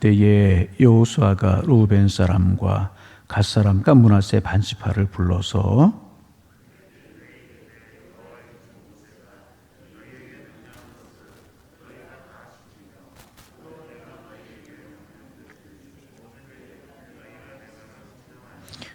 그때에 여호수아가 루벤 사람과 갓 사람과 문하세 반지파를 불러서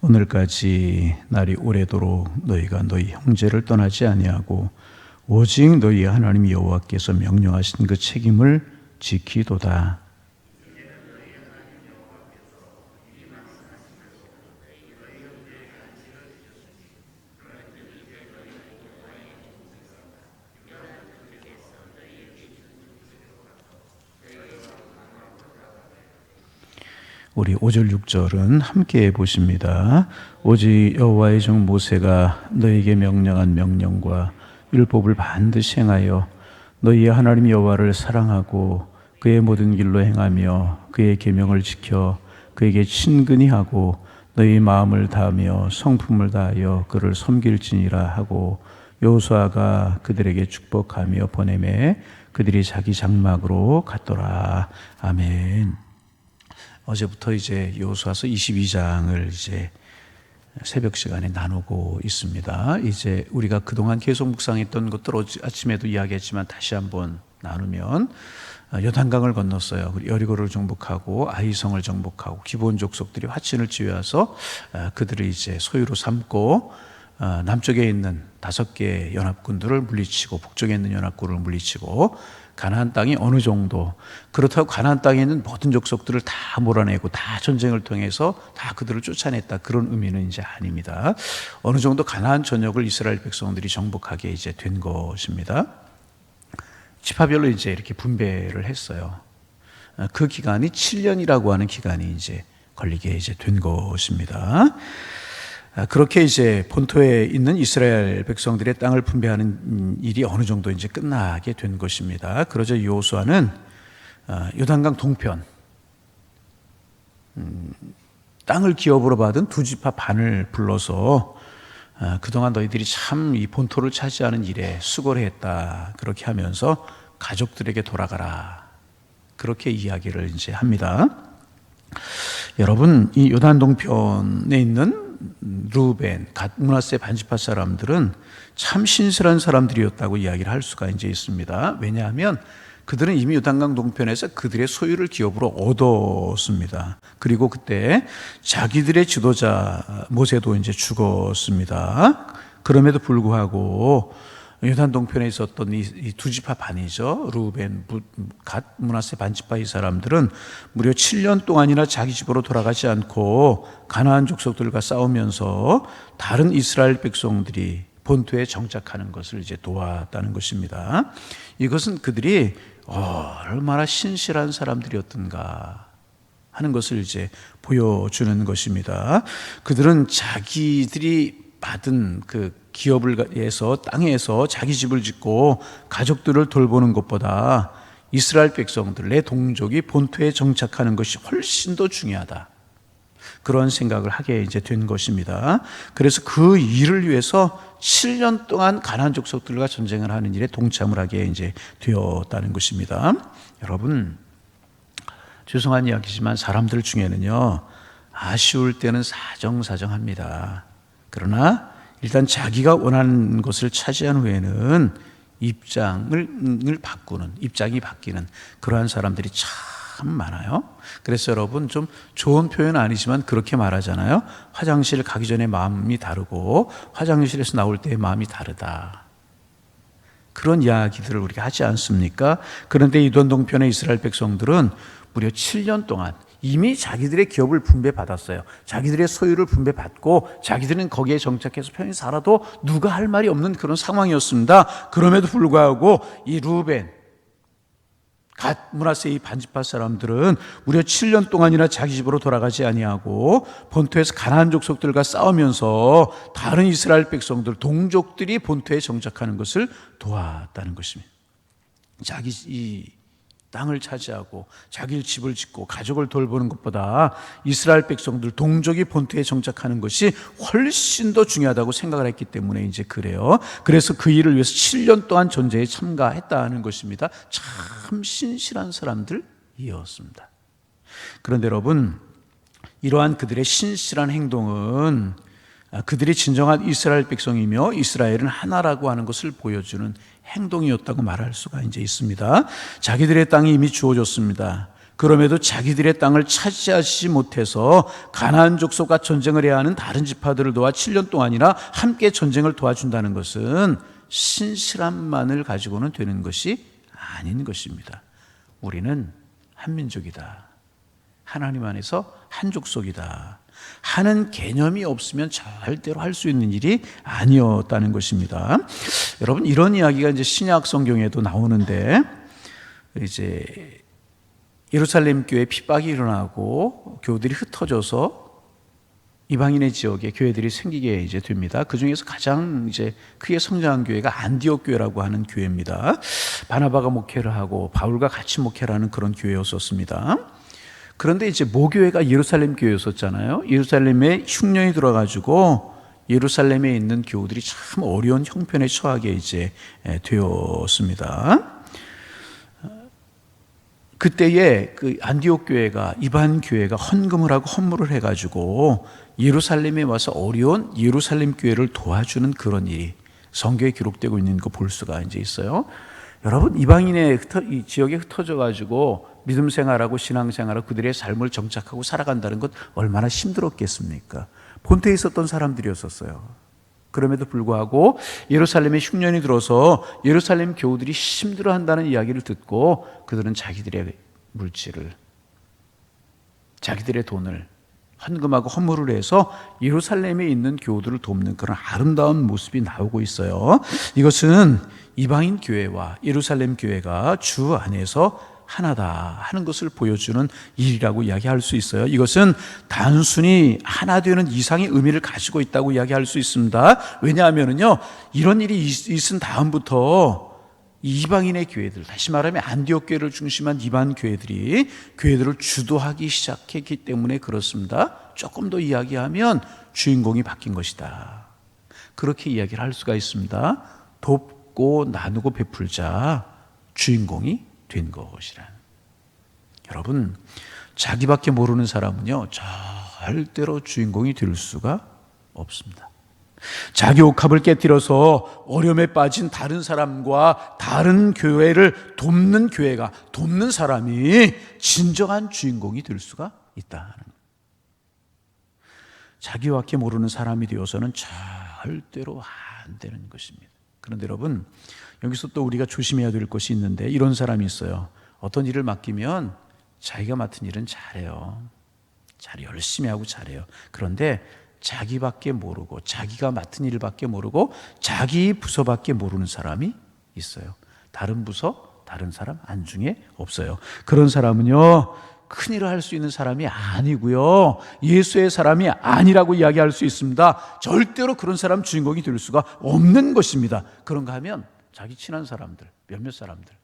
오늘까지 날이 오래도록 너희가 너희 형제를 떠나지 아니하고 오직 너희 하나님 여호와께서 명령하신 그 책임을 지키도다. 우리 5절 6절은 함께 해 보십니다. 오직 여호와의 종 모세가 너에게 명령한 명령과 율법을 반드시 행하여 너희의 하나님 여호와를 사랑하고 그의 모든 길로 행하며 그의 계명을 지켜 그에게 친근히 하고 너희 마음을 다하며 성품을 다하여 그를 섬길지니라 하고 여호수아가 그들에게 축복하며 보내매 그들이 자기 장막으로 갔더라. 아멘. 어제부터 이제 요수와서 22장을 이제 새벽 시간에 나누고 있습니다. 이제 우리가 그동안 계속 묵상했던 것들 아침에도 이야기했지만 다시 한번 나누면 여단강을 건넜어요. 여리고를 정복하고 아이성을 정복하고 기본 족속들이 화친을 지어서 그들을 이제 소유로 삼고 남쪽에 있는 다섯 개의 연합군들을 물리치고 북쪽에 있는 연합군을 물리치고 가나안 땅이 어느 정도 그렇다고 가나안 땅에 있는 모든 족속들을 다 몰아내고 다 전쟁을 통해서 다 그들을 쫓아냈다 그런 의미는 이제 아닙니다. 어느 정도 가나안 전역을 이스라엘 백성들이 정복하게 이제 된 것입니다. 지파별로 이제 이렇게 분배를 했어요. 그 기간이 7년이라고 하는 기간이 이제 걸리게 이제 된 것입니다. 아, 그렇게 이제 본토에 있는 이스라엘 백성들의 땅을 분배하는 일이 어느 정도 이제 끝나게 된 것입니다. 그러자 요수아는 아, 요단강 동편 음, 땅을 기업으로 받은 두 지파 반을 불러서 아, 그동안 너희들이 참 이 본토를 차지하는 일에 수고를 했다. 그렇게 하면서 가족들에게 돌아가라. 그렇게 이야기를 이제 합니다. 여러분, 이 요단 동편에 있는 루벤, 갓문하세 반지파 사람들은 참 신실한 사람들이었다고 이야기를 할 수가 이제 있습니다. 왜냐하면 그들은 이미 요단강 동편에서 그들의 소유를 기업으로 얻었습니다. 그리고 그때 자기들의 지도자 모세도 이제 죽었습니다. 그럼에도 불구하고 요단 동편에 있었던 이 두 지파 반이죠. 루벤, 갓, 문하세 반지파 이 사람들은 무려 7년 동안이나 자기 집으로 돌아가지 않고 가나안 족속들과 싸우면서 다른 이스라엘 백성들이 본토에 정착하는 것을 이제 도왔다는 것입니다. 이것은 그들이 얼마나 신실한 사람들이었던가 하는 것을 이제 보여주는 것입니다. 그들은 자기들이 받은 그 기업을 해서 땅에서 자기 집을 짓고 가족들을 돌보는 것보다 이스라엘 백성들, 내 동족이 본토에 정착하는 것이 훨씬 더 중요하다. 그런 생각을 하게 이제 된 것입니다. 그래서 그 일을 위해서 7년 동안 가난 족속들과 전쟁을 하는 일에 동참을 하게 이제 되었다는 것입니다. 여러분, 죄송한 이야기지만 사람들 중에는요, 아쉬울 때는 사정사정합니다. 그러나 일단 자기가 원하는 것을 차지한 후에는 입장을 바꾸는 입장이 바뀌는 그러한 사람들이 참 많아요. 그래서 여러분 좀 좋은 표현 아니지만 그렇게 말하잖아요. 화장실 가기 전에 마음이 다르고 화장실에서 나올 때의 마음이 다르다. 그런 이야기들을 우리가 하지 않습니까? 그런데 이돈 동편의 이스라엘 백성들은 무려 7년 동안 이미 자기들의 기업을 분배받았어요. 자기들의 소유를 분배받고 자기들은 거기에 정착해서 편히 살아도 누가 할 말이 없는 그런 상황이었습니다. 그럼에도 불구하고 이 루벤, 갓 문하세 이 반지파 사람들은 무려 7년 동안이나 자기 집으로 돌아가지 아니하고 본토에서 가나안 족속들과 싸우면서 다른 이스라엘 백성들 동족들이 본토에 정착하는 것을 도왔다는 것입니다. 자기 이 땅을 차지하고 자기 집을 짓고 가족을 돌보는 것보다 이스라엘 백성들 동족이 본토에 정착하는 것이 훨씬 더 중요하다고 생각을 했기 때문에 이제 그래요. 그래서 그 일을 위해서 7년 동안 전쟁에 참가했다는 것입니다. 참 신실한 사람들이었습니다. 그런데 여러분, 이러한 그들의 신실한 행동은 아, 그들이 진정한 이스라엘 백성이며 이스라엘은 하나라고 하는 것을 보여주는 행동이었다고 말할 수가 이제 있습니다. 자기들의 땅이 이미 주어졌습니다. 그럼에도 자기들의 땅을 차지하지 못해서 가나안 족속과 전쟁을 해야 하는 다른 지파들을 도와 7년 동안이나 함께 전쟁을 도와준다는 것은 신실함만을 가지고는 되는 것이 아닌 것입니다. 우리는 한민족이다. 하나님 안에서 한 족속이다. 하는 개념이 없으면 절대로 할 수 있는 일이 아니었다는 것입니다. 여러분 이런 이야기가 이제 신약 성경에도 나오는데 이제 예루살렘 교회 핍박이 일어나고 교들이 흩어져서 이방인의 지역에 교회들이 생기게 이제 됩니다. 그 중에서 가장 이제 크게 성장한 교회가 안디옥 교회라고 하는 교회입니다. 바나바가 목회를 하고 바울과 같이 목회를 하는 그런 교회였었습니다. 그런데 이제 모교회가 예루살렘 교회였었잖아요. 예루살렘에 흉년이 들어가지고 예루살렘에 있는 교우들이 참 어려운 형편에 처하게 이제 되었습니다. 그때에 그 안디옥 교회가 이반 교회가 헌금을 하고 헌물을 해가지고 예루살렘에 와서 어려운 예루살렘 교회를 도와주는 그런 일이 성경에 기록되고 있는 거 볼 수가 이제 있어요. 여러분 이방인의 흩어, 이 지역에 흩어져 가지고 믿음 생활하고 신앙 생활하고 그들의 삶을 정착하고 살아간다는 것 얼마나 힘들었겠습니까? 본토에 있었던 사람들이었었어요. 그럼에도 불구하고 예루살렘에 흉년이 들어서 예루살렘 교우들이 힘들어한다는 이야기를 듣고 그들은 자기들의 물질을 자기들의 돈을 헌금하고 헌물을 해서 예루살렘에 있는 교우들을 돕는 그런 아름다운 모습이 나오고 있어요. 이것은 이방인 교회와 예루살렘 교회가 주 안에서 하나다 하는 것을 보여주는 일이라고 이야기할 수 있어요. 이것은 단순히 하나 되는 이상의 의미를 가지고 있다고 이야기할 수 있습니다. 왜냐하면요, 이런 일이 있은 다음부터 이방인의 교회들, 다시 말하면 안디옥 교회를 중심한 이방 교회들이 교회들을 주도하기 시작했기 때문에 그렇습니다. 조금 더 이야기하면 주인공이 바뀐 것이다. 그렇게 이야기를 할 수가 있습니다. 돕고 나누고 베풀자 주인공이 된 것이란. 여러분, 자기밖에 모르는 사람은요, 절대로 주인공이 될 수가 없습니다. 자기 옥합을 깨뜨려서 어려움에 빠진 다른 사람과 다른 교회를 돕는 교회가 돕는 사람이 진정한 주인공이 될 수가 있다는 자기밖에 모르는 사람이 되어서는 절대로 안 되는 것입니다. 그런데 여러분 여기서 또 우리가 조심해야 될 것이 있는데 이런 사람이 있어요. 어떤 일을 맡기면 자기가 맡은 일은 잘해요. 잘 열심히 하고 잘해요. 그런데 자기밖에 모르고 자기가 맡은 일밖에 모르고 자기 부서밖에 모르는 사람이 있어요. 다른 부서, 다른 사람 안중에 없어요. 그런 사람은요. 큰 일을 할 수 있는 사람이 아니고요. 예수의 사람이 아니라고 이야기할 수 있습니다. 절대로 그런 사람 주인공이 될 수가 없는 것입니다. 그런가 하면 자기 친한 사람들, 몇몇 사람들.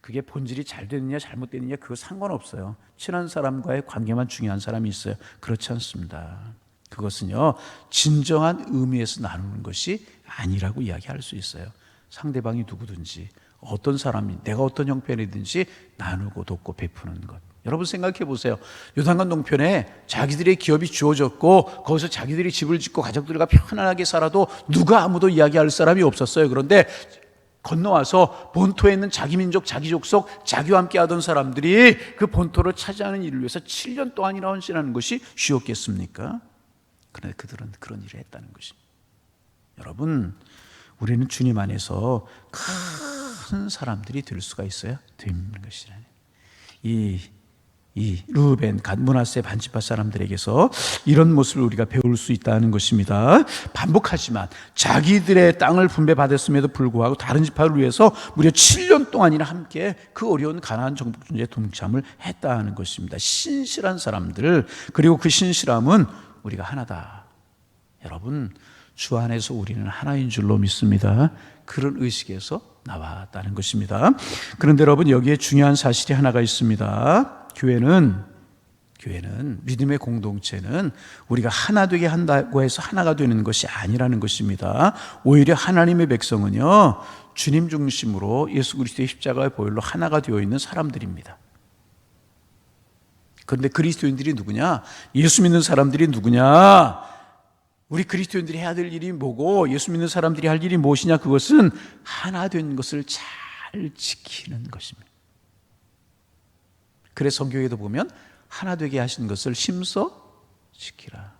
그게 본질이 잘 되느냐 잘못되느냐 그거 상관없어요. 친한 사람과의 관계만 중요한 사람이 있어요. 그렇지 않습니다. 그것은요, 진정한 의미에서 나누는 것이 아니라고 이야기할 수 있어요. 상대방이 누구든지, 어떤 사람이, 내가 어떤 형편이든지 나누고 돕고 베푸는 것. 여러분 생각해 보세요. 요단강 동편에 자기들의 기업이 주어졌고, 거기서 자기들이 집을 짓고 가족들과 편안하게 살아도 누가 아무도 이야기할 사람이 없었어요. 그런데 건너와서 본토에 있는 자기 민족, 자기 족속, 자기와 함께 하던 사람들이 그 본토를 차지하는 일을 위해서 7년 동안이나 헌신하는 것이 쉬웠겠습니까? 그런데 그들은 그런 일을 했다는 것입니다. 여러분, 우리는 주님 안에서 큰 사람들이 될 수가 있어야 되는 것이라니. 이, 이 루벤, 갓, 문하세, 반지파 사람들에게서 이런 모습을 우리가 배울 수 있다는 것입니다. 반복하지만 자기들의 땅을 분배받았음에도 불구하고 다른 지파를 위해서 무려 7년 동안이나 함께 그 어려운 가나안 정복 준비에 동참을 했다는 것입니다. 신실한 사람들 그리고 그 신실함은 우리가 하나다. 여러분, 주 안에서 우리는 하나인 줄로 믿습니다. 그런 의식에서 나왔다는 것입니다. 그런데 여러분, 여기에 중요한 사실이 하나가 있습니다. 교회는, 교회는, 믿음의 공동체는 우리가 하나 되게 한다고 해서 하나가 되는 것이 아니라는 것입니다. 오히려 하나님의 백성은요, 주님 중심으로 예수 그리스도의 십자가의 보혈로 하나가 되어 있는 사람들입니다. 그런데 그리스도인들이 누구냐? 예수 믿는 사람들이 누구냐? 우리 그리스도인들이 해야 될 일이 뭐고 예수 믿는 사람들이 할 일이 무엇이냐? 그것은 하나 된 것을 잘 지키는 것입니다. 그래서 성경에도 보면 하나 되게 하신 것을 심서 지키라.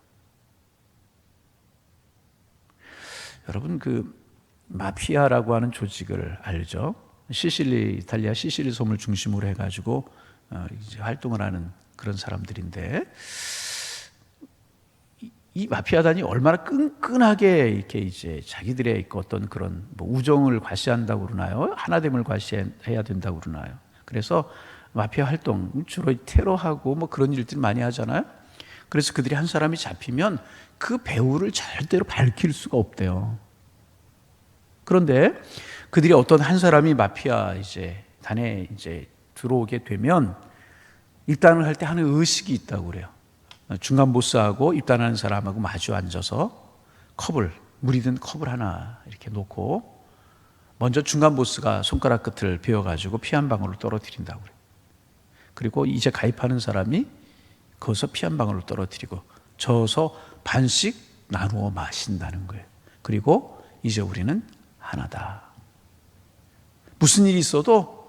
여러분 그 마피아라고 하는 조직을 알죠? 시실리 이탈리아 시실리 섬을 중심으로 해가지고 어, 활동을 하는 그런 사람들인데 이, 이 마피아단이 얼마나 끈끈하게 이렇게 이제 자기들의 그 어떤 그런 뭐 우정을 과시한다고 그러나요? 하나됨을 과시해야 된다고 그러나요? 그래서 마피아 활동 주로 테러하고 뭐 그런 일들 많이 하잖아요. 그래서 그들이 한 사람이 잡히면 그 배우를 절대로 밝힐 수가 없대요. 그런데 그들이 어떤 한 사람이 마피아 이제 단에 이제 들어오게 되면 입단을 할 때 하는 의식이 있다고 그래요. 중간 보스하고 입단하는 사람하고 마주 앉아서 컵을 물이 든 컵을 하나 이렇게 놓고 먼저 중간 보스가 손가락 끝을 베어 가지고 피 한 방울을 떨어뜨린다고 그래요. 그리고 이제 가입하는 사람이 거기서 피 한 방울을 떨어뜨리고 저어서 반씩 나누어 마신다는 거예요. 그리고 이제 우리는 하나다. 무슨 일이 있어도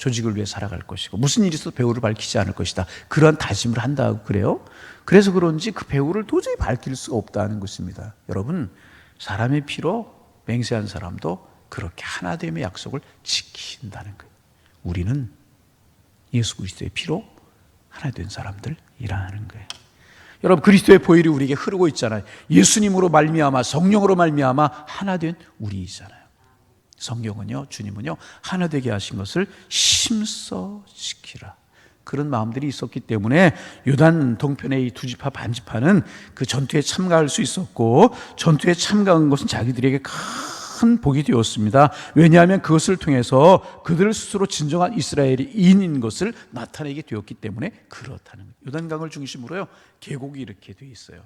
조직을 위해 살아갈 것이고 무슨 일이 있어도 배우를 밝히지 않을 것이다. 그러한 다짐을 한다고 그래요. 그래서 그런지 그 배우를 도저히 밝힐 수가 없다는 것입니다. 여러분 사람의 피로 맹세한 사람도 그렇게 하나됨의 약속을 지킨다는 거예요. 우리는 예수 그리스도의 피로 하나 된 사람들이라는 거예요. 여러분 그리스도의 보혈이 우리에게 흐르고 있잖아요. 예수님으로 말미암아 성령으로 말미암아 하나 된 우리이잖아요. 성경은요, 주님은요, 하나 되게 하신 것을 심써 지키라. 그런 마음들이 있었기 때문에 요단 동편의 이 두 지파 반 지파는 그 전투에 참가할 수 있었고 전투에 참가한 것은 자기들에게 큰 복이 되었습니다. 왜냐하면 그것을 통해서 그들 스스로 진정한 이스라엘이 인인 것을 나타내게 되었기 때문에 그렇다는 거예요. 요단강을 중심으로요 계곡이 이렇게 되어 있어요.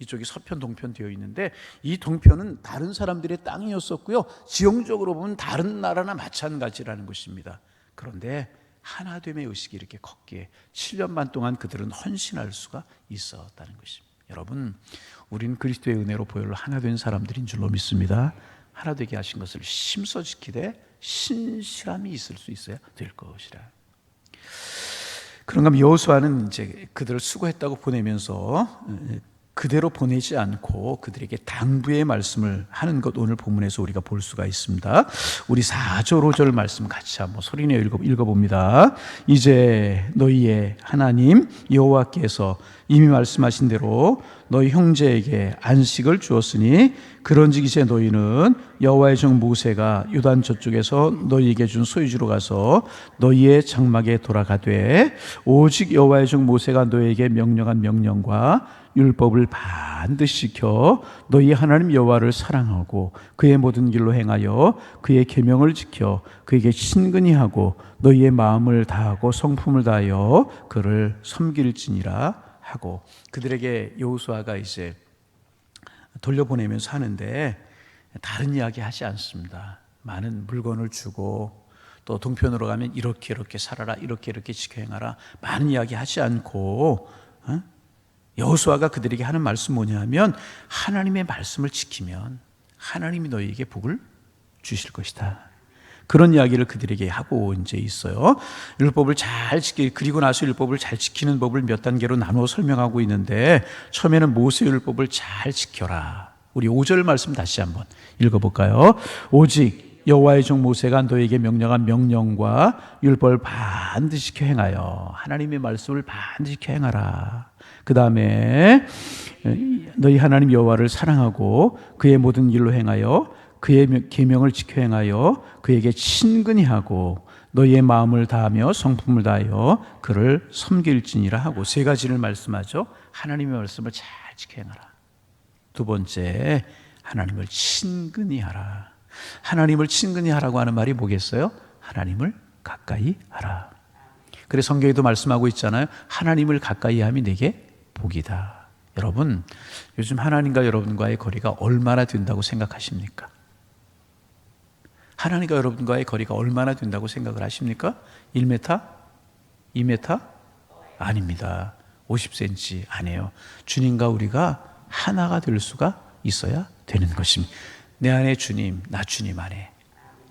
이쪽이 서편 동편 되어 있는데 이 동편은 다른 사람들의 땅이었었고요. 지형적으로 보면 다른 나라나 마찬가지라는 것입니다. 그런데 하나됨의 의식이 이렇게 컸기에 7년 반 동안 그들은 헌신할 수가 있었다는 것입니다. 여러분, 우리는 그리스도의 은혜로 보혈로 하나 된 사람들인 줄로 믿습니다. 하나 되게 하신 것을 심써 지키되 신실함이 있을 수 있어야 될 것이라. 그런가 하면 여호수아는 이제 그들을 수고했다고 보내면서 그대로 보내지 않고 그들에게 당부의 말씀을 하는 것 오늘 본문에서 우리가 볼 수가 있습니다. 우리 4절 5절 말씀 같이 한번 소리내어 읽어 봅니다. 이제 너희의 하나님 여호와께서 이미 말씀하신 대로 너희 형제에게 안식을 주었으니 그런즉 이제 너희는 여호와의 종 모세가 요단 저쪽에서 너희에게 준 소유지로 가서 너희의 장막에 돌아가되 오직 여호와의 종 모세가 너희에게 명령한 명령과 율법을 반드시 지켜 너희 하나님 여호와를 사랑하고 그의 모든 길로 행하여 그의 계명을 지켜 그에게 친근히 하고 너희의 마음을 다하고 성품을 다하여 그를 섬길지니라 하고 그들에게 여호수아가 이제 돌려보내면서 하는데 다른 이야기 하지 않습니다. 많은 물건을 주고 또 동편으로 가면 이렇게 이렇게 살아라 이렇게 이렇게 지켜 행하라 많은 이야기 하지 않고 어? 여호수아가 그들에게 하는 말씀 뭐냐면 하나님의 말씀을 지키면 하나님이 너희에게 복을 주실 것이다. 그런 이야기를 그들에게 하고 이제 있어요. 율법을 잘 지키 그리고 나서 율법을 잘 지키는 법을 몇 단계로 나누어 설명하고 있는데 처음에는 모세 율법을 잘 지켜라. 우리 5절 말씀 다시 한번 읽어 볼까요? 오직 여호와의 종 모세가 너에게 명령한 명령과 율법을 반드시 행하여 하나님의 말씀을 반드시 행하라. 그 다음에 너희 하나님 여호와를 사랑하고 그의 모든 일로 행하여 그의 계명을 지켜 행하여 그에게 친근히 하고 너희의 마음을 다하며 성품을 다하여 그를 섬길지니라 하고 세 가지를 말씀하죠. 하나님의 말씀을 잘 지켜 행하라. 두 번째 하나님을 친근히 하라. 하나님을 친근히 하라고 하는 말이 뭐겠어요? 하나님을 가까이 하라. 그래서 성경에도 말씀하고 있잖아요. 하나님을 가까이 함이 내게 복이다. 여러분, 요즘 하나님과 여러분과의 거리가 얼마나 된다고 생각하십니까? 하나님과 여러분과의 거리가 얼마나 된다고 생각을 하십니까? 1m? 2m? 아닙니다. 50cm 아니에요. 주님과 우리가 하나가 될 수가 있어야 되는 것입니다. 내 안에 주님, 나 주님 안에.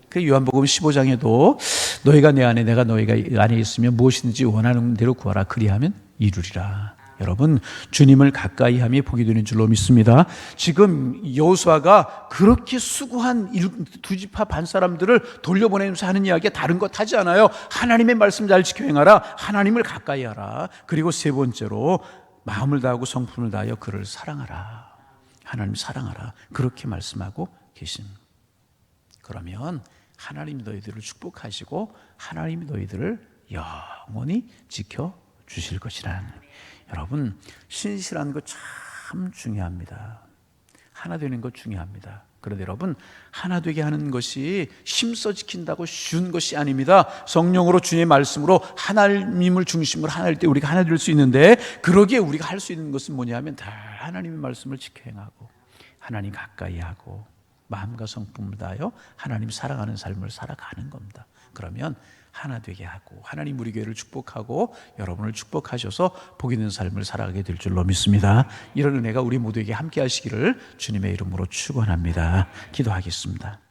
그 요한복음 15장에도 너희가 내 안에 내가 너희가 안에 있으면 무엇이든지 원하는 대로 구하라 그리하면 이루리라. 여러분 주님을 가까이 함이 복이 되는 줄로 믿습니다. 지금 여호수아가 그렇게 수고한 일- 두 지파 반 사람들을 돌려보내면서 하는 이야기가 다른 것 하지 않아요. 하나님의 말씀 잘 지켜 행하라. 하나님을 가까이 하라. 그리고 세 번째로 마음을 다하고 성품을 다하여 그를 사랑하라. 하나님 사랑하라. 그렇게 말씀하고 계십니다. 그러면 하나님이 너희들을 축복하시고 하나님이 너희들을 영원히 지켜 주실 것이라는 여러분 신실한 거 참 중요합니다. 하나 되는 거 중요합니다. 그런데 여러분 하나 되게 하는 것이 힘써 지킨다고 쉬운 것이 아닙니다. 성령으로 주님의 말씀으로 하나님을 중심으로 하나 될때 우리가 하나 될 수 있는데 그러기에 우리가 할 수 있는 것은 뭐냐면 다 하나님의 말씀을 지켜 행하고 하나님 가까이 하고 마음과 성품을 다하여 하나님 사랑하는 삶을 살아가는 겁니다. 그러면 하나 되게 하고 하나님 우리 교회를 축복하고 여러분을 축복하셔서 복 있는 삶을 살아가게 될 줄로 믿습니다. 이런 은혜가 우리 모두에게 함께 하시기를 주님의 이름으로 축원합니다. 기도하겠습니다.